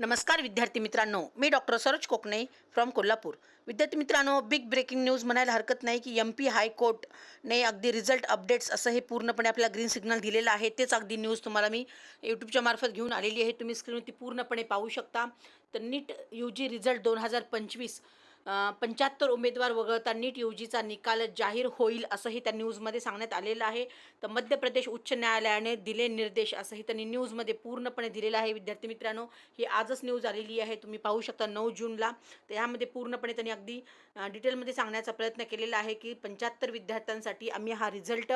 नमस्कार विद्यार्थी मित्रांनो मी डॉक्टर सरोज कोकणे फ्रॉम कोल्हापूर. विद्यार्थी मित्रांनो बिग ब्रेकिंग न्यूज म्हणायला हरकत नाही की एम पी हायकोर्टने अगदी रिझल्ट अपडेट्स असं हे पूर्णपणे आपल्याला ग्रीन सिग्नल दिलेलं आहे. तेच अगदी न्यूज तुम्हाला मी यूट्यूबच्या मार्फत घेऊन आलेली आहे. तुम्ही स्क्रीनवरती पूर्णपणे पाहू शकता. तर नीट यू जी रिझल्ट दोन हजार पंचवीस पंच्याहत्तर उमेदवार वगळता नीट यू जीचा निकाल जाहीर होईल असंही त्या न्यूजमध्ये सांगण्यात आलेलं आहे. तर मध्य प्रदेश उच्च न्यायालयाने दिले निर्देश असंही त्यांनी न्यूजमध्ये पूर्णपणे दिलेलं आहे. विद्यार्थी मित्रांनो ही आजच न्यूज आलेली आहे. तुम्ही पाहू शकता नऊ जूनला. तर ह्यामध्ये पूर्णपणे त्यांनी अगदी डिटेलमध्ये सांगण्याचा प्रयत्न केलेला आहे की पंच्याहत्तर विद्यार्थ्यांसाठी आम्ही हा रिझल्ट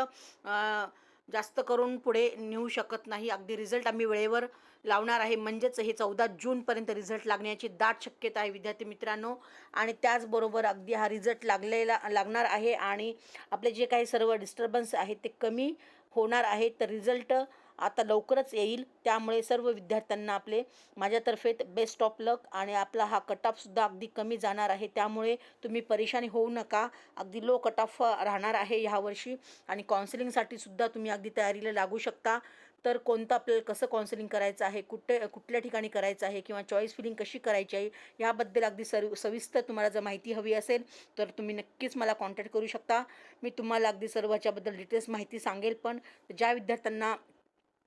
जास्त करून पुढे नेऊ शकत नाही. अगदी रिझल्ट आम्ही वेळेवर लावणार आहे. म्हणजेच हे चौदा जूनपर्यंत रिझल्ट लागण्याची दाट शक्यता आहे विद्यार्थी मित्रांनो. आणि त्याचबरोबर अगदी हा रिझल्ट लागलेला लागणार आहे. आणि आपले जे काही सर्व डिस्टर्बन्स आहेत ते कमी होणार आहेत तर रिझल्ट आता लवकरच येईल. त्यामुळे सर्व विद्यार्थ्यांना आपले माझ्यातर्फे बेस्ट ऑफ लक आणि आपला हा कट ऑफसुद्धा अगदी कमी जाणार आहे. त्यामुळे तुम्ही परेशानी होऊ नका. अगदी लो कट ऑफ राहणार आहे ह्यावर्षी आणि काउन्सिलिंगसाठी सुद्धा तुम्ही अगदी तयारीला लागू शकता. तर कोणतं आपल्याला कसं काउन्सिलिंग करायचं आहे? कुठे कुठल्या ठिकाणी करायचं आहे? किंवा चॉईस फिलिंग कशी करायची आहे? याबद्दल अगदी सर्व सविस्तर तुम्हाला जर माहिती हवी असेल तर तुम्ही नक्कीच मला कॉन्टॅक्ट करू शकता. मी तुम्हाला अगदी सर्व ह्याच्याबद्दल डिटेल्स माहिती सांगेल पण ज्या विद्यार्थ्यांना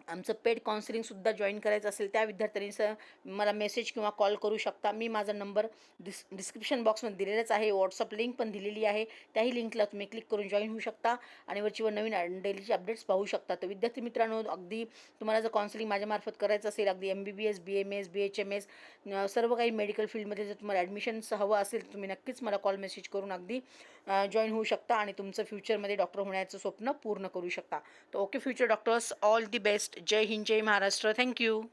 आमचं पेड काउन्सिलिंगसुद्धा जॉईन करायचं असेल त्या विद्यार्थ्यांनीचं मला मेसेज किंवा कॉल करू शकता. मी माझा नंबर डिस डिस्क्रिप्शन बॉक्समध्ये दिलेलाच आहे. व्हॉट्सअप लिंक पण दिलेली आहे. त्याही लिंकला तुम्ही क्लिक करून जॉईन होऊ शकता आणि वरचीवर नवीन डेलीचे अपडेट्स पाहू शकता. तर विद्यार्थी मित्रांनो अगदी तुम्हाला जर काउन्सिलिंग माझ्यामार्फत करायचं असेल अगदी M B B S B M S B H M S सर्व काही मेडिकल फील्डमध्ये जर तुम्हाला ॲडमिशन्स हवं असेल तुम्ही नक्कीच मला कॉल मेसेज करून अगदी जॉईन होऊ शकता आणि तुमचं फ्युचरमध्ये डॉक्टर होण्याचं स्वप्न पूर्ण करू शकता. तर okay future doctors all the best जय हिंद जय महाराष्ट्र थँक्यू